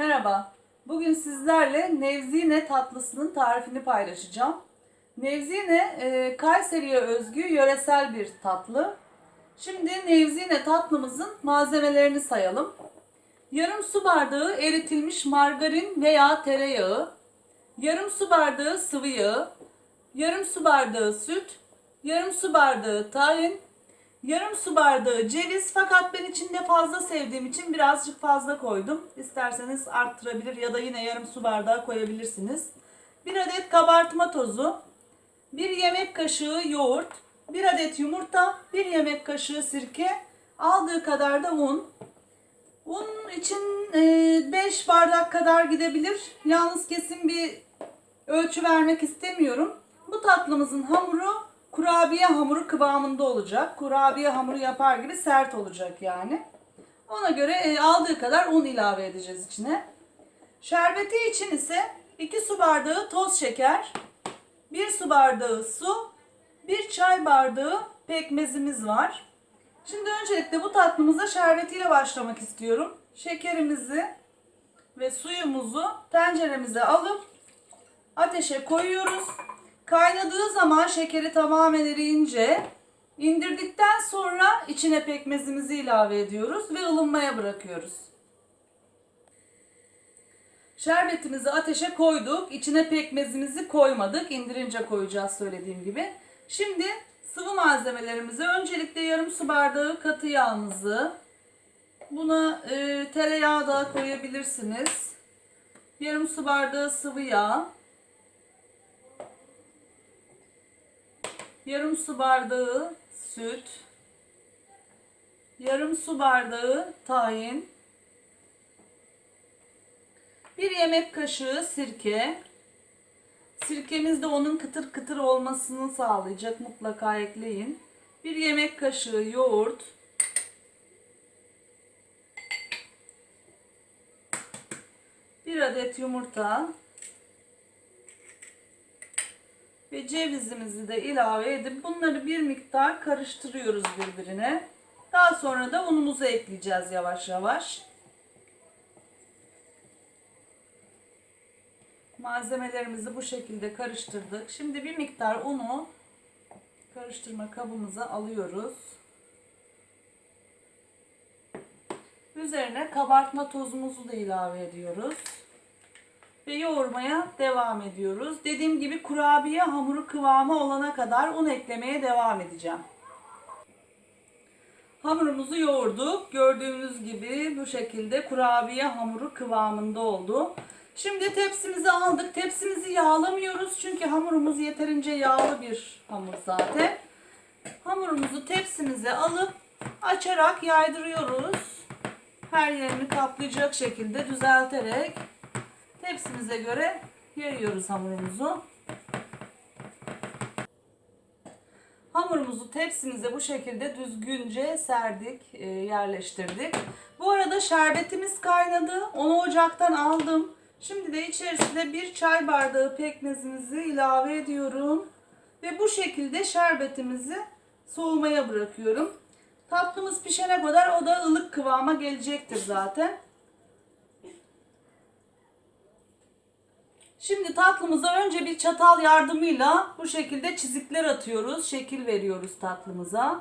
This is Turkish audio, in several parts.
Merhaba. Bugün sizlerle Nevzine tatlısının tarifini paylaşacağım. Nevzine e, Kayseri'ye özgü yöresel bir tatlı. Şimdi Nevzine tatlımızın malzemelerini sayalım. Yarım su bardağı eritilmiş margarin veya tereyağı, yarım su bardağı sıvı yağ, yarım su bardağı süt, yarım su bardağı tahin, yarım su bardağı ceviz fakat ben içinde fazla sevdiğim için birazcık fazla koydum. İsterseniz arttırabilir ya da yine yarım su bardağı koyabilirsiniz. Bir adet kabartma tozu, bir yemek kaşığı yoğurt, bir adet yumurta, bir yemek kaşığı sirke, aldığı kadar da un. Un için 5 bardak kadar gidebilir. Yalnız kesin bir ölçü vermek istemiyorum. Bu tatlımızın hamuru kurabiye hamuru kıvamında olacak. Kurabiye hamuru yapar gibi sert olacak yani. Ona göre e, aldığı kadar un ilave edeceğiz içine. Şerbeti için ise 2 su bardağı toz şeker, 1 su bardağı su, 1 çay bardağı pekmezimiz var. Şimdi öncelikle bu tatlımıza şerbetiyle başlamak istiyorum. Şekerimizi ve suyumuzu tenceremize alıp ateşe koyuyoruz. Kaynadığı zaman şekeri tamamen eriyince indirdikten sonra içine pekmezimizi ilave ediyoruz ve ılınmaya bırakıyoruz. Şerbetimizi ateşe koyduk. İçine pekmezimizi koymadık. İndirince koyacağız söylediğim gibi. Şimdi sıvı malzemelerimizi öncelikle yarım su bardağı katı yağımızı buna e, tereyağı da koyabilirsiniz. Yarım su bardağı sıvı yağ. Yarım su bardağı süt. Yarım su bardağı tahin. Bir yemek kaşığı sirke. Sirkemiz de onun kıtır kıtır olmasını sağlayacak. Mutlaka ekleyin. Bir yemek kaşığı yoğurt. Bir adet yumurta. Ve cevizimizi de ilave edip bunları bir miktar karıştırıyoruz birbirine. Daha sonra da unumuzu ekleyeceğiz yavaş yavaş. Malzemelerimizi bu şekilde karıştırdık. Şimdi bir miktar unu karıştırma kabımıza alıyoruz. Üzerine kabartma tozumuzu da ilave ediyoruz. Ve yoğurmaya devam ediyoruz. Dediğim gibi kurabiye hamuru kıvamı olana kadar un eklemeye devam edeceğim. Hamurumuzu yoğurduk. Gördüğünüz gibi bu şekilde kurabiye hamuru kıvamında oldu. Şimdi tepsimizi aldık. Tepsimizi yağlamıyoruz çünkü hamurumuz yeterince yağlı bir hamur zaten. Hamurumuzu tepsimize alıp açarak yaydırıyoruz. Her yerini kaplayacak şekilde düzelterek tepsimize göre yayıyoruz hamurumuzu. Hamurumuzu tepsimize bu şekilde düzgünce serdik, e, yerleştirdik. Bu arada şerbetimiz kaynadı. Onu ocaktan aldım. Şimdi de içerisine bir çay bardağı pekmezimizi ilave ediyorum. Ve bu şekilde şerbetimizi soğumaya bırakıyorum. Tatlımız pişene kadar o da ılık kıvama gelecektir zaten. Şimdi tatlımıza önce bir çatal yardımıyla bu şekilde çizikler atıyoruz. Şekil veriyoruz tatlımıza.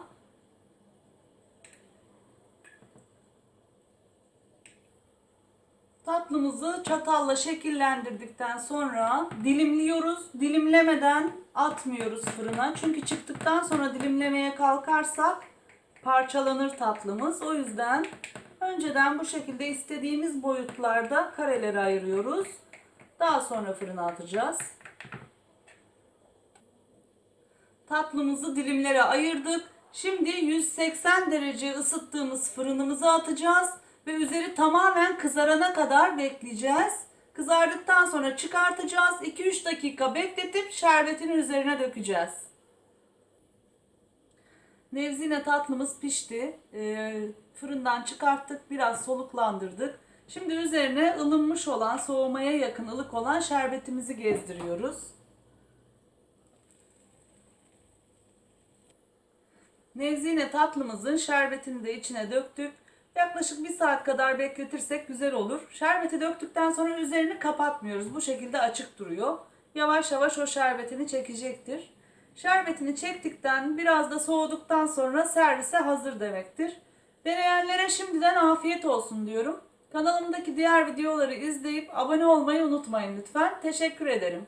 Tatlımızı çatalla şekillendirdikten sonra dilimliyoruz. Dilimlemeden atmıyoruz fırına. Çünkü çıktıktan sonra dilimlemeye kalkarsak parçalanır tatlımız. O yüzden önceden bu şekilde istediğimiz boyutlarda karelere ayırıyoruz. Daha sonra fırına atacağız. Tatlımızı dilimlere ayırdık. Şimdi 180 derece ısıttığımız fırınımıza atacağız ve üzeri tamamen kızarana kadar bekleyeceğiz. Kızardıktan sonra çıkartacağız. 2-3 dakika bekletip şerbetini üzerine dökeceğiz. Nevzine tatlımız pişti. Ee, fırından çıkarttık. Biraz soluklandırdık. Şimdi üzerine ılınmış olan, soğumaya yakın ılık olan şerbetimizi gezdiriyoruz. Nevzine tatlımızın şerbetini de içine döktük. Yaklaşık bir saat kadar bekletirsek güzel olur. Şerbeti döktükten sonra üzerini kapatmıyoruz. Bu şekilde açık duruyor. Yavaş yavaş o şerbetini çekecektir. Şerbetini çektikten biraz da soğuduktan sonra servise hazır demektir. Deneyenlere şimdiden afiyet olsun diyorum. Kanalımdaki diğer videoları izleyip abone olmayı unutmayın lütfen. Teşekkür ederim.